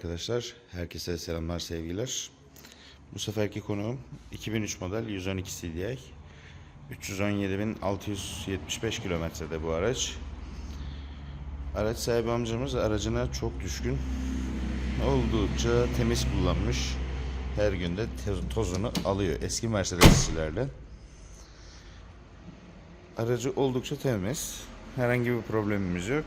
arkadaşlar. Herkese selamlar, sevgiler. Bu seferki konuğum 2003 model 112 CDI. 317.675 kilometrede bu araç. Araç sahibi amcamız aracına çok düşkün. Oldukça temiz kullanmış. Her günde tozunu alıyor eski Mercedes'çilerle. Aracı oldukça temiz. Herhangi bir problemimiz yok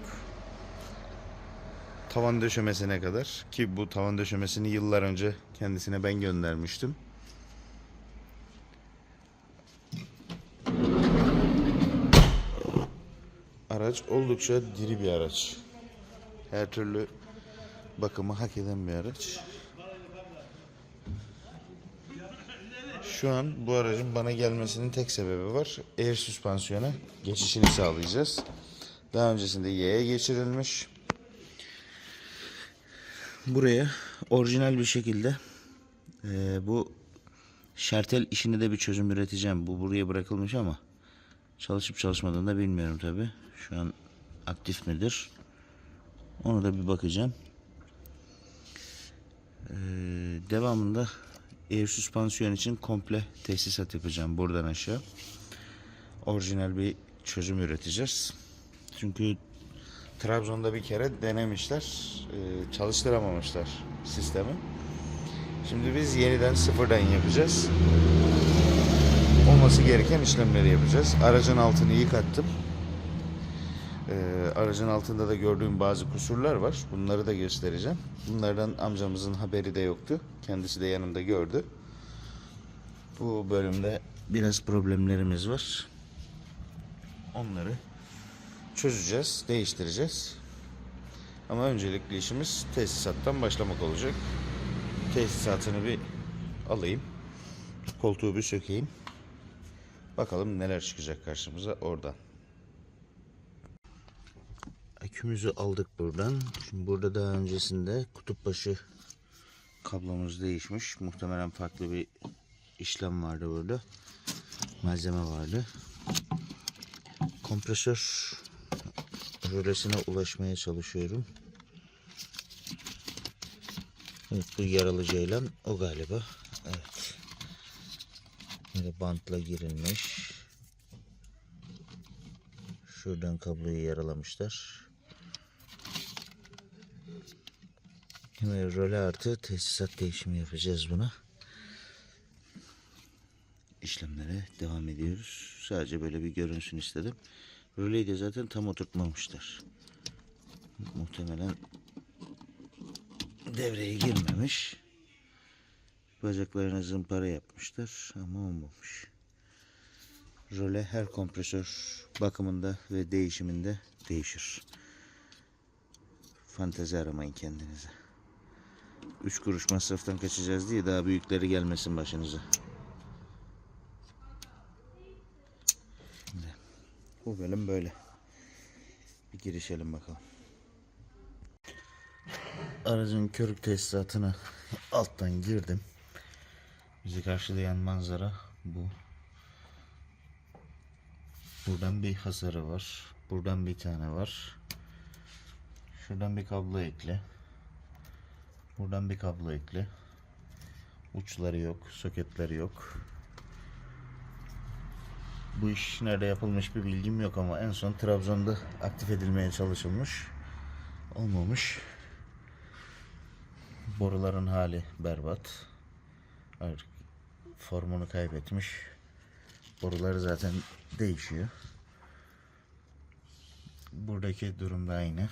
tavan döşemesine kadar ki bu tavan döşemesini yıllar önce kendisine ben göndermiştim. Araç oldukça diri bir araç. Her türlü bakımı hak eden bir araç. Şu an bu aracın bana gelmesinin tek sebebi var. Air süspansiyona geçişini sağlayacağız. Daha öncesinde Y'ye geçirilmiş buraya orijinal bir şekilde eee, bu şartel işini de bir çözüm üreteceğim. Bu buraya bırakılmış ama çalışıp çalışmadığını da bilmiyorum tabi. Şu an aktif midir? Onu da bir bakacağım. Eee, devamında air süspansiyon için komple tesisat yapacağım buradan aşağı. Orijinal bir çözüm üreteceğiz. Çünkü Trabzon'da bir kere denemişler. e, çalıştıramamışlar sistemi. Şimdi biz yeniden sıfırdan yapacağız. Olması gereken işlemleri yapacağız. Aracın altını yıkattım. E, aracın altında da gördüğüm bazı kusurlar var. Bunları da göstereceğim. Bunlardan amcamızın haberi de yoktu. Kendisi de yanımda gördü. Bu bölümde biraz problemlerimiz var. Onları çözeceğiz, değiştireceğiz. Ama öncelikli işimiz tesisattan başlamak olacak. Tesisatını bir alayım. Koltuğu bir sökeyim. Bakalım neler çıkacak karşımıza oradan. Akümüzü aldık buradan. Şimdi burada daha öncesinde kutup başı kablomuz değişmiş. Muhtemelen farklı bir işlem vardı burada. Malzeme vardı. Kompresör rölesine ulaşmaya çalışıyorum. Evet bu yaralı ceylan o galiba. Evet. Böyle bantla girilmiş. Şuradan kabloyu yaralamışlar. Şimdi röle artı tesisat değişimi yapacağız buna. İşlemlere devam ediyoruz. Sadece böyle bir görünsün istedim. Röleyi de zaten tam oturtmamışlar. Muhtemelen devreye girmemiş. Bacaklarına zımpara yapmışlar ama olmamış. Röle her kompresör bakımında ve değişiminde değişir. Fantezi aramayın kendinize. Üç kuruş masraftan kaçacağız diye daha büyükleri gelmesin başınıza. Bu bölüm böyle. Bir girişelim bakalım. Aracın körük tesisatına alttan girdim. Bizi karşılayan manzara bu. Buradan bir hasarı var. Buradan bir tane var. Şuradan bir kablo ekle. Buradan bir kablo ekle. Uçları yok, soketleri yok. Bu iş nerede yapılmış bir bilgim yok ama en son Trabzon'da aktif edilmeye çalışılmış. Olmamış. Boruların hali berbat. Artık formunu kaybetmiş. Boruları zaten değişiyor. Buradaki durum da aynı.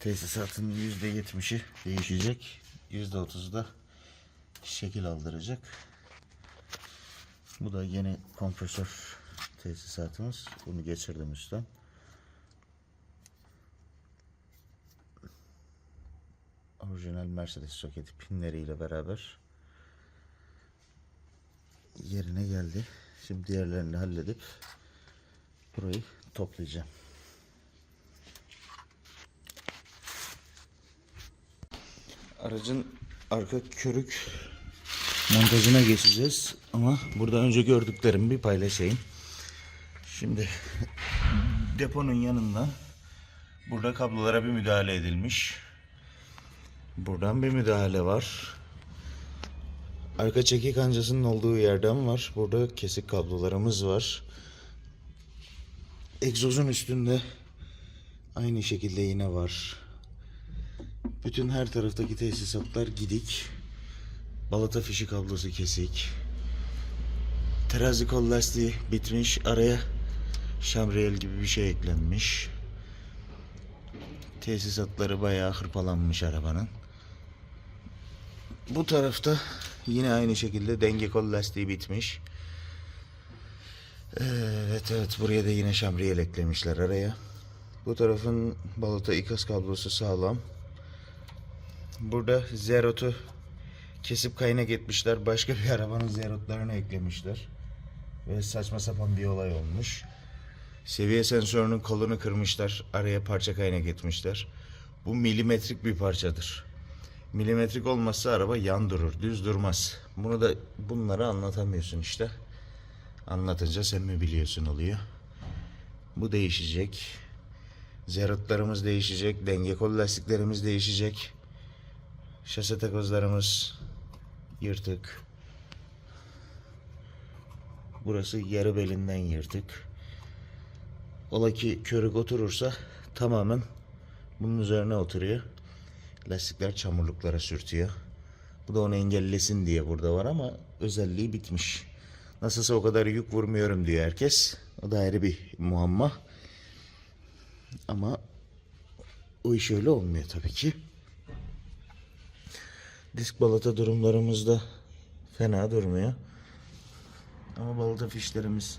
Tesisatın %70'i değişecek. %30'u da şekil aldıracak. Bu da yeni kompresör tesisatımız. Bunu geçirdim üstten. Orijinal Mercedes soketi pinleriyle beraber yerine geldi. Şimdi diğerlerini halledip burayı toplayacağım. Aracın arka körük montajına geçeceğiz. Ama burada önce gördüklerimi bir paylaşayım. Şimdi deponun yanında Burada kablolara bir müdahale edilmiş. Buradan bir müdahale var. Arka çekik kancasının olduğu yerden var. Burada kesik kablolarımız var. Egzozun üstünde aynı şekilde yine var. Bütün her taraftaki tesisatlar gidik. Balata fişi kablosu kesik. Terazi kol lastiği bitmiş. Araya şamriyel gibi bir şey eklenmiş. Tesisatları bayağı hırpalanmış arabanın. Bu tarafta yine aynı şekilde denge kol lastiği bitmiş. Evet evet buraya da yine şamriyel eklemişler araya. Bu tarafın balata ikaz kablosu sağlam. Burada zerotu kesip kaynak etmişler. Başka bir arabanın zerotlarını eklemişler. Ve saçma sapan bir olay olmuş. Seviye sensörünün kolunu kırmışlar. Araya parça kaynak etmişler. Bu milimetrik bir parçadır. Milimetrik olmazsa araba yan durur, düz durmaz. Bunu da bunları anlatamıyorsun işte. Anlatınca sen mi biliyorsun oluyor. Bu değişecek. Zerotlarımız değişecek. Denge kol lastiklerimiz değişecek. Şase takozlarımız yırtık. Burası yarı belinden yırtık. Ola ki körük oturursa tamamen bunun üzerine oturuyor. Lastikler çamurluklara sürtüyor. Bu da onu engellesin diye burada var ama özelliği bitmiş. Nasılsa o kadar yük vurmuyorum diyor herkes. O da ayrı bir muamma. Ama o iş öyle olmuyor tabii ki. Disk balata durumlarımız da fena durmuyor. Ama balata fişlerimiz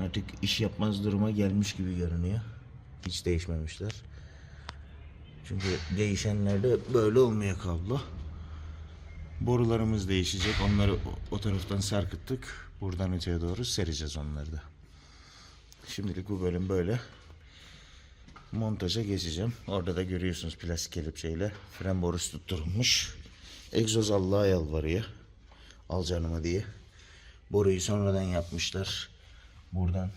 artık iş yapmaz duruma gelmiş gibi görünüyor. Hiç değişmemişler. Çünkü değişenlerde böyle olmuyor kablo. Borularımız değişecek. Onları o taraftan sarkıttık. Buradan öteye doğru sereceğiz onları da. Şimdilik bu bölüm böyle. Montaja geçeceğim. Orada da görüyorsunuz plastik kelepçeyle fren borusu tutturulmuş. Egzoz Allah'a yalvarıyor. Al canıma diye. Boruyu sonradan yapmışlar. Buradan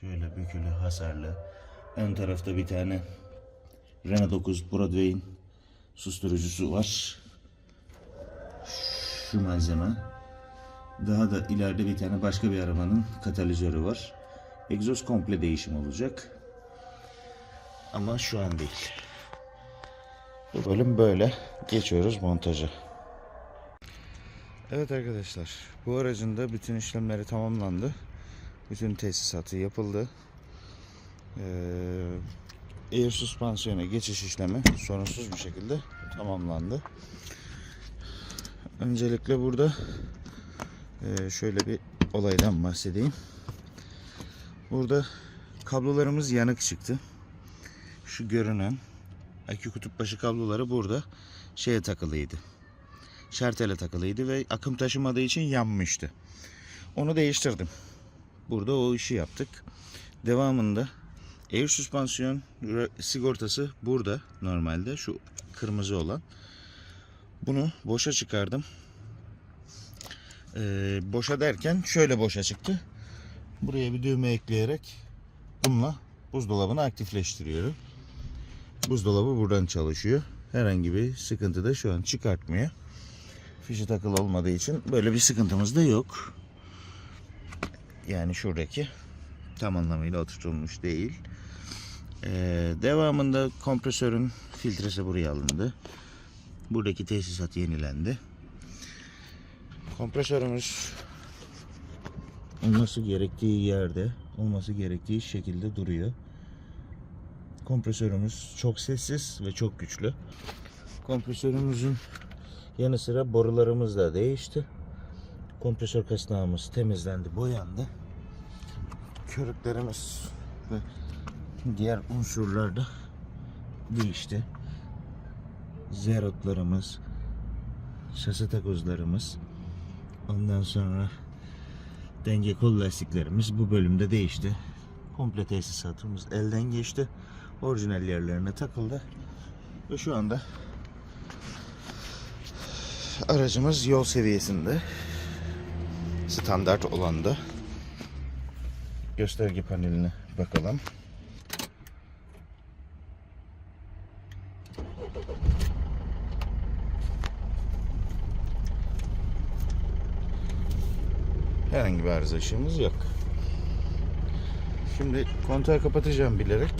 şöyle bükülü hasarlı. Ön tarafta bir tane Renault 9 Broadway'in susturucusu var. Şu malzeme. Daha da ileride bir tane başka bir arabanın katalizörü var. Egzoz komple değişim olacak. Ama şu an değil. Bu bölüm böyle. Geçiyoruz montaja. Evet arkadaşlar. Bu aracın da bütün işlemleri tamamlandı. Bütün tesisatı yapıldı. Ee, air süspansiyona geçiş işlemi sorunsuz bir şekilde tamamlandı. Öncelikle burada e, şöyle bir olaydan bahsedeyim. Burada kablolarımız yanık çıktı. Şu görünen akü kutup başı kabloları burada şeye takılıydı. Şartele takılıydı ve akım taşımadığı için yanmıştı. Onu değiştirdim. Burada o işi yaptık. Devamında air süspansiyon sigortası burada normalde şu kırmızı olan. Bunu boşa çıkardım. Ee, boşa derken şöyle boşa çıktı. Buraya bir düğme ekleyerek bununla buzdolabını aktifleştiriyorum. Buzdolabı buradan çalışıyor. Herhangi bir sıkıntı da şu an çıkartmıyor. Fişi takılı olmadığı için böyle bir sıkıntımız da yok. Yani şuradaki tam anlamıyla oturtulmuş değil. Ee, devamında kompresörün filtresi buraya alındı. Buradaki tesisat yenilendi. Kompresörümüz olması gerektiği yerde, olması gerektiği şekilde duruyor. Kompresörümüz çok sessiz ve çok güçlü. Kompresörümüzün yanı sıra borularımız da değişti. Kompresör kasnağımız temizlendi, boyandı. Körüklerimiz ve diğer unsurlar da değişti. Zerotlarımız, şase takozlarımız, ondan sonra denge kol lastiklerimiz bu bölümde değişti. Komple tesisatımız elden geçti orijinal yerlerine takıldı. Ve şu anda aracımız yol seviyesinde. Standart olan da gösterge paneline bakalım. Herhangi bir arıza ışığımız yok. Şimdi kontağı kapatacağım bilerek.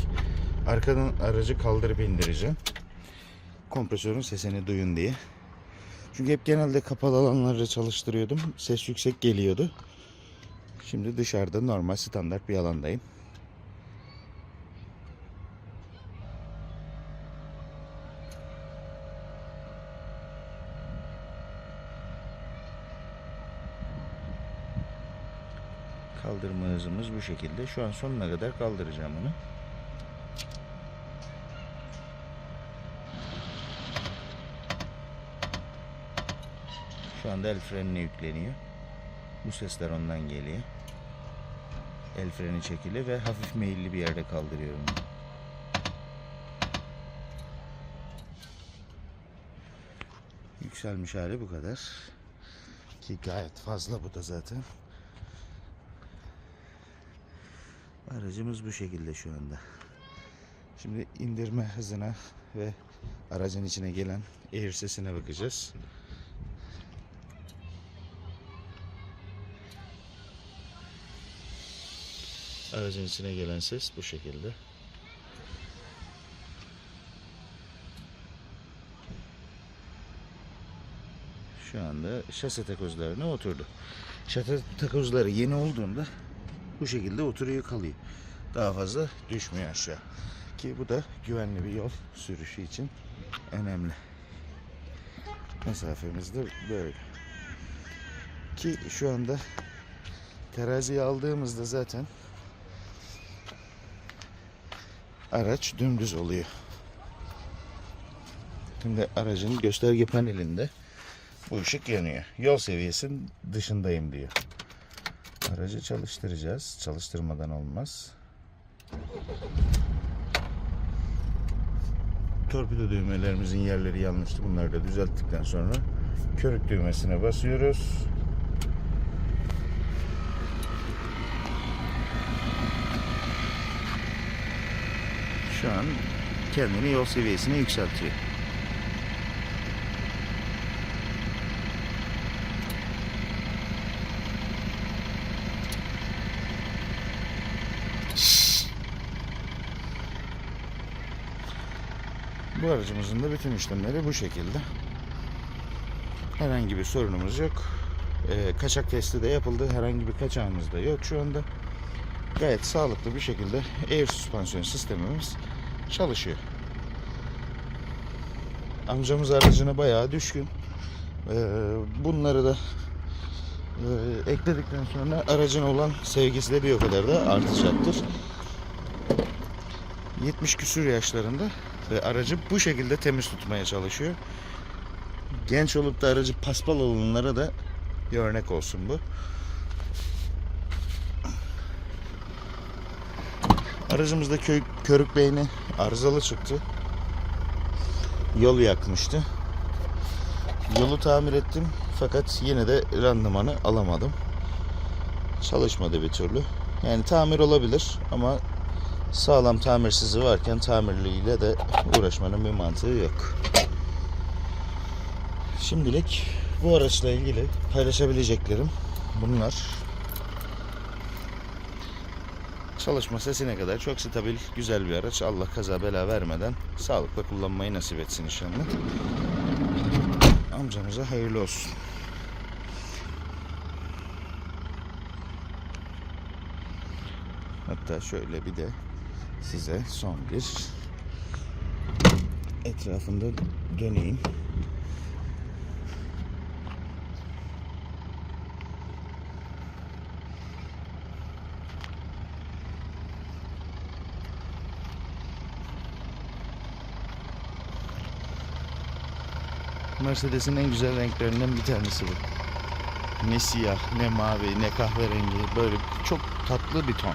Arkadan aracı kaldırıp indireceğim. Kompresörün sesini duyun diye. Çünkü hep genelde kapalı alanlarda çalıştırıyordum. Ses yüksek geliyordu. Şimdi dışarıda normal standart bir alandayım. Kaldırma hızımız bu şekilde. Şu an sonuna kadar kaldıracağım onu. Şu anda el frenine yükleniyor. Bu sesler ondan geliyor. El freni çekili ve hafif meyilli bir yerde kaldırıyorum. Yükselmiş hali bu kadar. Ki gayet fazla bu da zaten. Aracımız bu şekilde şu anda. Şimdi indirme hızına ve aracın içine gelen air sesine bakacağız. Aracın içine gelen ses bu şekilde. Şu anda şase takozlarına oturdu. Şase takozları yeni olduğunda bu şekilde oturuyor kalıyor. Daha fazla düşmüyor aşağı. Ki bu da güvenli bir yol sürüşü için önemli. Mesafemiz de böyle. Ki şu anda teraziyi aldığımızda zaten araç dümdüz oluyor. Şimdi aracın gösterge panelinde bu ışık yanıyor. Yol seviyesinin dışındayım diyor. Aracı çalıştıracağız. Çalıştırmadan olmaz. Torpido düğmelerimizin yerleri yanlıştı. Bunları da düzelttikten sonra körük düğmesine basıyoruz. Şu an kendini yol seviyesine yükseltiyor. Bu aracımızın da bütün işlemleri bu şekilde. Herhangi bir sorunumuz yok. Ee, kaçak testi de yapıldı. Herhangi bir kaçağımız da yok şu anda. Gayet sağlıklı bir şekilde air süspansiyon sistemimiz çalışıyor. Amcamız aracına bayağı düşkün. Ee, bunları da e, ekledikten sonra aracın olan sevgisi de bir o kadar da artacaktır. 70 küsür yaşlarında ve aracı bu şekilde temiz tutmaya çalışıyor. Genç olup da aracı paspal olanlara da bir örnek olsun bu. Aracımızda köy, körük beyni arızalı çıktı. Yol yakmıştı. Yolu tamir ettim fakat yine de randımanı alamadım. Çalışmadı bir türlü. Yani tamir olabilir ama sağlam tamirsizi varken tamirliyle de uğraşmanın bir mantığı yok. Şimdilik bu araçla ilgili paylaşabileceklerim bunlar. Çalışma sesine kadar çok stabil, güzel bir araç. Allah kaza bela vermeden sağlıkla kullanmayı nasip etsin inşallah. Amcamıza hayırlı olsun. Hatta şöyle bir de size son bir etrafında döneyim. Mercedes'in en güzel renklerinden bir tanesi bu. Ne siyah, ne mavi, ne kahverengi. Böyle çok tatlı bir ton.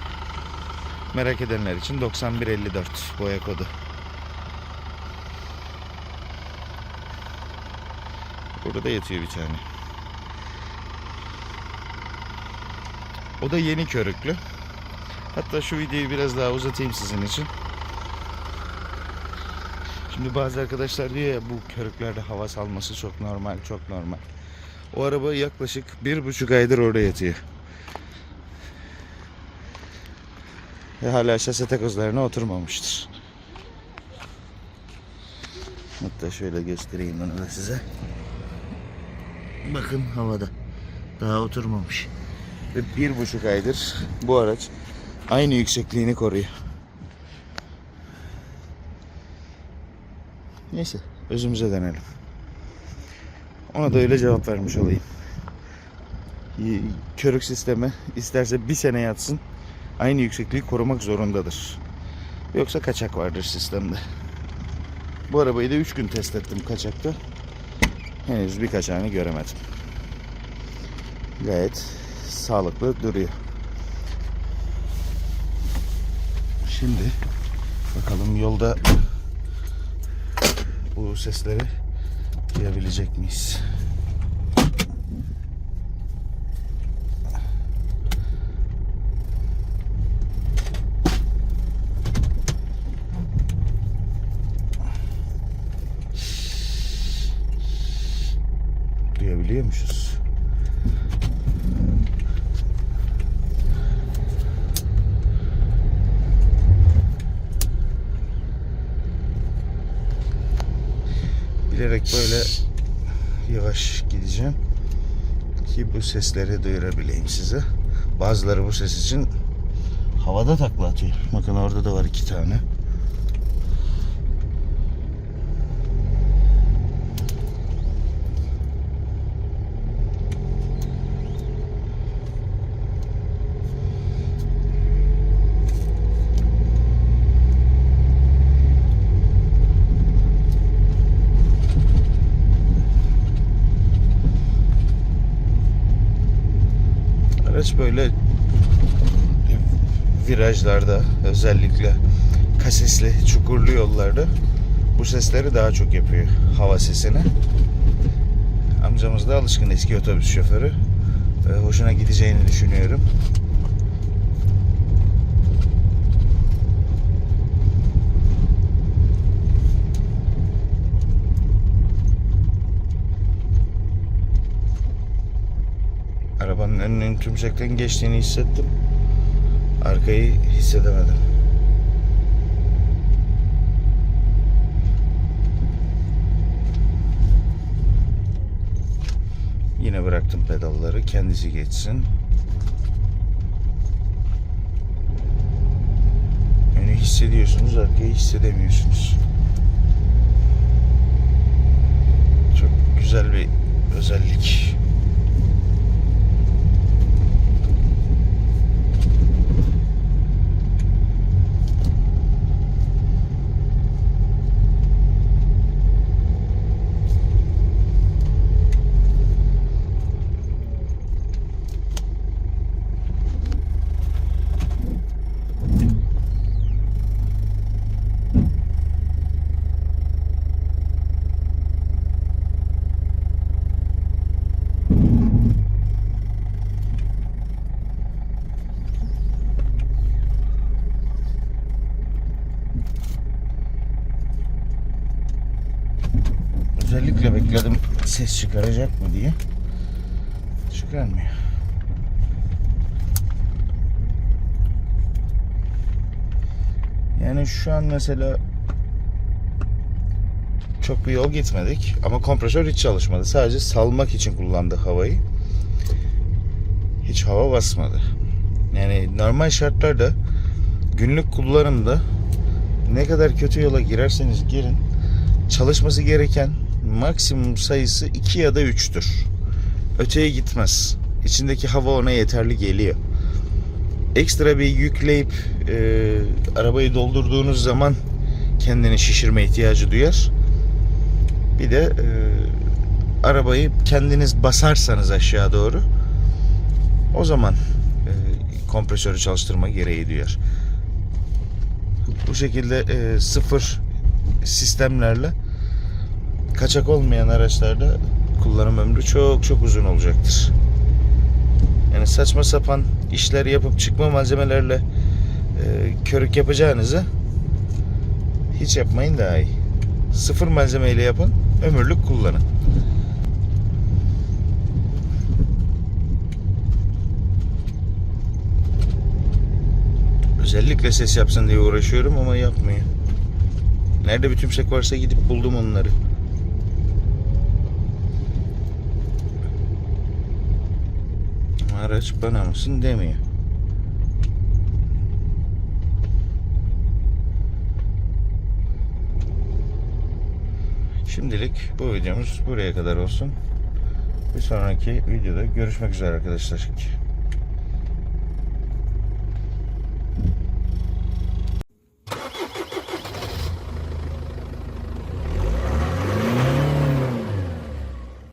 Merak edenler için 9154 boya kodu. Burada da yatıyor bir tane. O da yeni körüklü. Hatta şu videoyu biraz daha uzatayım sizin için. Şimdi bazı arkadaşlar diyor ya bu körüklerde hava salması çok normal, çok normal. O araba yaklaşık bir buçuk aydır orada yatıyor. Ve hala şase takozlarına oturmamıştır. Hatta şöyle göstereyim onu da size. Bakın havada. Daha oturmamış. Ve bir buçuk aydır bu araç aynı yüksekliğini koruyor. Neyse özümüze dönelim. Ona da öyle cevap vermiş olayım. Körük sistemi isterse bir sene yatsın aynı yüksekliği korumak zorundadır. Yoksa kaçak vardır sistemde. Bu arabayı da 3 gün test ettim kaçakta. Henüz bir kaçağını göremedim. Gayet sağlıklı duruyor. Şimdi bakalım yolda bu sesleri duyabilecek miyiz? Duyabiliyormuşuz. Bilerek böyle yavaş gideceğim ki bu sesleri duyurabileyim size. Bazıları bu ses için havada takla atıyor. Bakın orada da var iki tane. Araç böyle virajlarda özellikle kasisli, çukurlu yollarda bu sesleri daha çok yapıyor. Hava sesini. Amcamız da alışkın eski otobüs şoförü. Ee, hoşuna gideceğini düşünüyorum. Arabanın önünün tümsekten geçtiğini hissettim. Arkayı hissedemedim. Yine bıraktım pedalları kendisi geçsin. Önü hissediyorsunuz, arkayı hissedemiyorsunuz. Çok güzel bir özellik. Bekledim ses çıkaracak mı diye. Çıkarmıyor. Yani şu an mesela çok bir yol gitmedik ama kompresör hiç çalışmadı. Sadece salmak için kullandı havayı. Hiç hava basmadı. Yani normal şartlarda günlük kullanımda ne kadar kötü yola girerseniz girin çalışması gereken maksimum sayısı 2 ya da 3'tür. Öteye gitmez. İçindeki hava ona yeterli geliyor. Ekstra bir yükleyip e, arabayı doldurduğunuz zaman kendini şişirme ihtiyacı duyar. Bir de e, arabayı kendiniz basarsanız aşağı doğru o zaman e, kompresörü çalıştırma gereği duyar. Bu şekilde e, sıfır sistemlerle kaçak olmayan araçlarda kullanım ömrü çok çok uzun olacaktır. Yani saçma sapan işler yapıp çıkma malzemelerle e, körük yapacağınızı hiç yapmayın daha iyi. Sıfır malzemeyle yapın, ömürlük kullanın. Özellikle ses yapsın diye uğraşıyorum ama yapmıyor. Nerede bir tümsek varsa gidip buldum onları. Araç bana mısın demiyor. Şimdilik bu videomuz buraya kadar olsun. Bir sonraki videoda görüşmek üzere arkadaşlar.